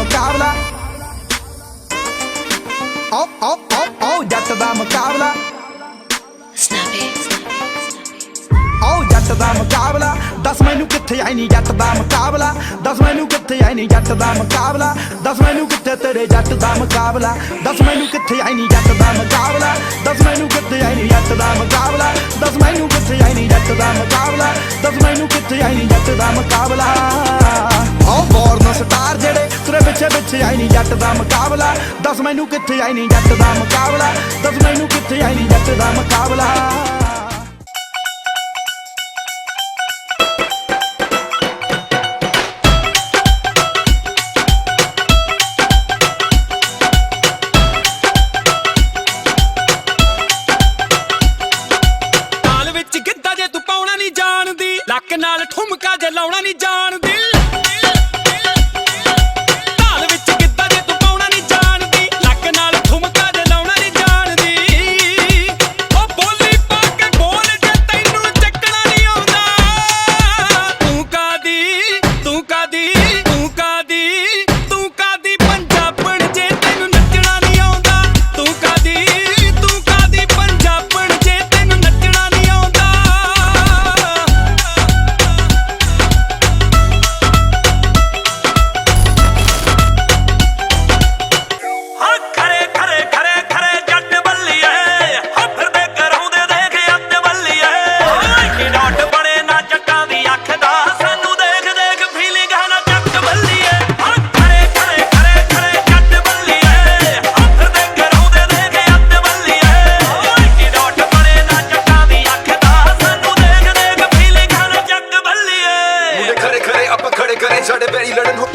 ਮੁਕਾਬਲਾ। ਓ ਓ ਓ ਓ ਜੱਟ ਦਾ ਮੁਕਾਬਲਾ। ਓ ਜੱਟ ਦਾ ਮੁਕਾਬਲਾ। ਦੱਸ ਮੈਨੂੰ ਕਿੱਥੇ ਆਈ ਨਹੀਂ ਜੱਟ ਦਾ ਮੁਕਾਬਲਾ। ਦੱਸ ਮੈਨੂੰ ਕਿੱਥੇ ਆਈ ਨਹੀਂ ਜੱਟ ਦਾ ਮੁਕਾਬਲਾ। ਦੱਸ ਮੈਨੂੰ ਕਿੱਥੇ ਤੇਰੇ ਜੱਟ ਦਾ ਮੁਕਾਬਲਾ। ਦੱਸ ਮੈਨੂੰ ਕਿੱਥੇ ਆਈ ਨਹੀਂ ਜੱਟ ਦਾ ਮੁਕਾਬਲਾ। ਦੱਸ ਮੈਨੂੰ ਕਿੱਥੇ ਆਈ ਨਹੀਂ ਜੱਟ ਦਾ ਮੁਕਾਬਲਾ। ਦੱਸ ਮੈਨੂੰ ਕਿੱਥੇ ਆਈ ਨਹੀਂ ਜੱਟ ਦਾ ਮੁਕਾਬਲਾ। ਦੱਸ ਮੈਨੂੰ ਕਿੱਥੇ ਆਈ ਨਹੀਂ ਜੱਟ ਦਾ ਮੁਕਾਬਲਾ। ਓ ਬੋਰਨ ਸਟਾਰ ਜਿਹੜੇ ਕਿੱਥੇ ਆਈ ਨਹੀਂ ਜੱਟ ਦਾ ਮੁਕਾਬਲਾ? ਦੱਸ ਮੈਨੂੰ ਕਿੱਥੇ ਆਈ ਨਹੀਂ ਜੱਟ ਦਾ ਮੁਕਾਬਲਾ? ਦੱਸ ਮੈਨੂੰ ਕਿੱਥੇ ਆਈ ਨਹੀਂ ਜੱਟ ਦਾ ਮੁਕਾਬਲਾ? ਵਿੱਚ ਗਿੱਧਾ ਜੇ ਤੂੰ ਪਾਉਣਾ ਨਹੀਂ ਜਾਣਦੀ, ਲੱਕ ਨਾਲ ਠੁਮਕਾ ਜੇ ਲਾਉਣਾ ਨਹੀਂ ਜਾਣਦੀ। ਖੜੇ ਕਰੇ ਸਾਡੇ ਪੈਰੀ ਲੜਨ ਹੋ